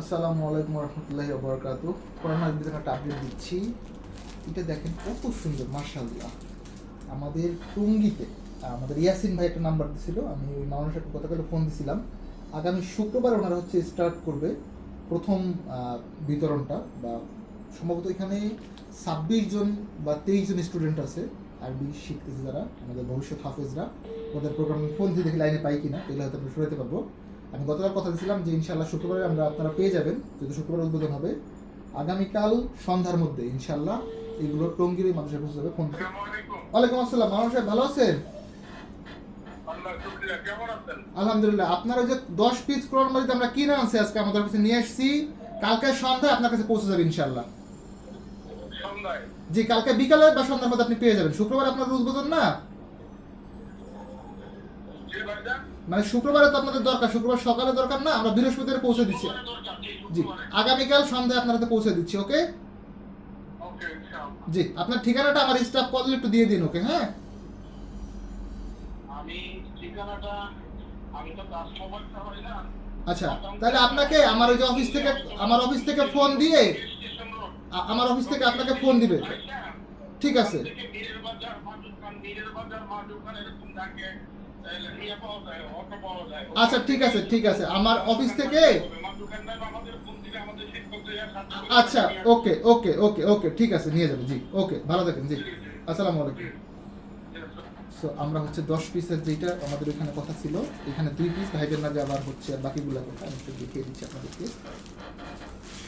আসসালামু আলাইকুম রহমতুল্লাহি বরকাত করোনা বিধান একটা আপডেট দিচ্ছি। এটা দেখেন কত সুন্দর মার্শাল্লাহ আমাদের টুঙ্গিতে, আমাদের ইয়াসিন ভাই একটা নাম্বার দিছিল, আমি ওই মানুষের কথা বলে ফোন দিছিলাম। আগামী শুক্রবার ওনারা হচ্ছে স্টার্ট করবে প্রথম বিতরণটা বা সম্ভবত এখানে ছাব্বিশ জন বা তেইশ জন স্টুডেন্ট আছে, আরবি শিখতেছে যারা, আমাদের ভবিষ্যৎ হাফেজরা। ওদের প্রোগ্রাম ফোন দিয়ে দেখি লাইনে পাই কিনা, এগুলো হয়তো আমরা সরাতে পারব। আমি গতকাল কথা দিয়েছিলাম যে ইনশাল্লাহ শুক্রবারে আমরা আপনারা পেয়ে যাবেন যদি শুক্রবার উদ্বোধন হবে। আগামীকাল সন্ধ্যার মধ্যে ইনশাল্লাহ এগুলো টঙ্গির মানুষের পৌঁছে যাবে ফোন ওয়ালাইকুম আসসালাম। মানুষ সাহেব ভালো আছেন? আলহামদুলিল্লাহ। আপনার যে দশ পিস কোরআন মাজিদ আমরা কিনে আনছি আজকে আমাদের কাছে নিয়ে এসেছি কালকে সন্ধ্যায় আপনার কাছে পৌঁছে যাবে ইনশাল্লাহ। জি কালকে বিকালে বা সন্ধ্যার মধ্যে আপনি পেয়ে যাবেন। শুক্রবার আপনার উদ্বোধন না? মানে শুক্রবারে তো আপনাদের দরকার শুক্রবার সকালে দরকার না আমরা বৃহস্পতিবার পৌঁছে দিচ্ছি। জি, আগামীকাল সন্ধ্যায় আপনার পৌঁছে দিচ্ছি ওকে? জি আপনার ঠিকানাটা আমার স্টাফ কল একটু দিয়ে দিন ওকে হ্যাঁ? আমি ঠিকানাটা আমি তো কাজ মোবাইলটা না। আচ্ছা তাহলে আপনাকে আমার ওই যে অফিস থেকে আমার অফিস থেকে ফোন দিয়ে আমার অফিস থেকে আপনাকে ফোন দিবে। আচ্ছা, ঠিক আছে। আচ্ছা ঠিক আছে ঠিক আছে। আমার অফিস থেকে আচ্ছা ওকে ওকে ওকে ওকে, ঠিক আছে, নিয়ে যাবেন জি, ওকে, ভালো থাকেন, জি। আসসালামু আলাইকুম। সো আমরা হচ্ছে দশ পিসের যেটা আমাদের এখানে কথা ছিল, এখানে দুই পিস ভাইবের যে আবার হচ্ছে আর বাকিগুলো কথা, আমি একটু দেখিয়ে দিচ্ছি আপনাদেরকে।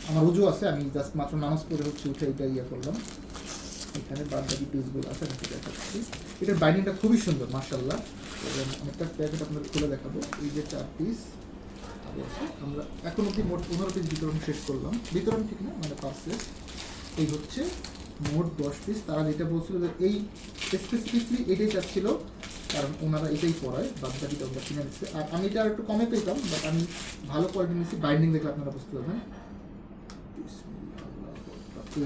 আমার উজু আছে, আমি জাস্ট মাত্র নামাজ পড়ে হচ্ছে উঠে এটা ইয়ে করলাম। এখানে বাদ বাকি পিসগুলো আছে, আমি একটু দেখাচ্ছি। এটার বাইন্ডিংটা খুবই সুন্দর মার্শাল্লাহ এবং অনেকটা প্যাকেট আপনাদের খুলে দেখাবো। এই যে চার পিস আমরা এখন অব্দি মোট পনেরো পিস বিতরণ শেষ করলাম। বিতরণ ঠিক না? মানে পার্সেস এই হচ্ছে মোট দশ পিস তারা যেটা বলছিল যে এই স্পেসিফিকলি এটাই চাচ্ছিল, কারণ ওনারা এটাই পড়ায়, বাদ বাকিটা আমরা কিনে নিচ্ছে। আর আমি এটা আর একটু কমে পেতাম বাট আমি ভালো কোয়ালিটি নিচ্ছি বাইন্ডিং দেখলে আপনারা বুঝতে পারবেন।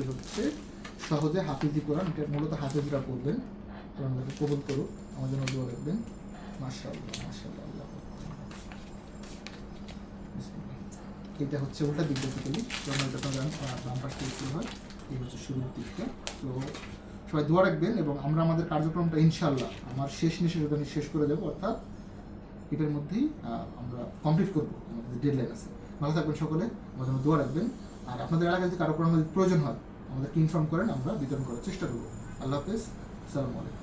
এই হচ্ছে সহজে হাফিজি কোরআন, এটা মূলত হাফিজরা পড়বেন। কোরআন কবুল করুক, আমার জন্য দোয়া রাখবেন। মাশাআল্লাহ মাশাআল্লাহ, আল্লাহ এটা হচ্ছে ওটা বেসিক্যালি জন্মটা জান বাম পাশ থেকে হয়, এই হচ্ছে শুরুর দিকটা। তো সবাই দোয়া রাখবেন এবং আমরা আমাদের কার্যক্রমটা ইনশাল্লাহ আমার শেষ নিঃশ্বাস আমি শেষ করে দেবো, অর্থাৎ এটার মধ্যেই আমরা কমপ্লিট করব। আমাদের ডেডলাইন আছে। ভালো থাকবেন সকলে, আমার জন্য দোয়া রাখবেন। আর আপনাদের এলাকায় যদি কারও কোনো প্রয়োজন হয় আমাদেরকে ইনফর্ম করেন আমরা বিতরণ করার চেষ্টা করব। আল্লাহ হাফেজ আসসালামু আলাইকুম।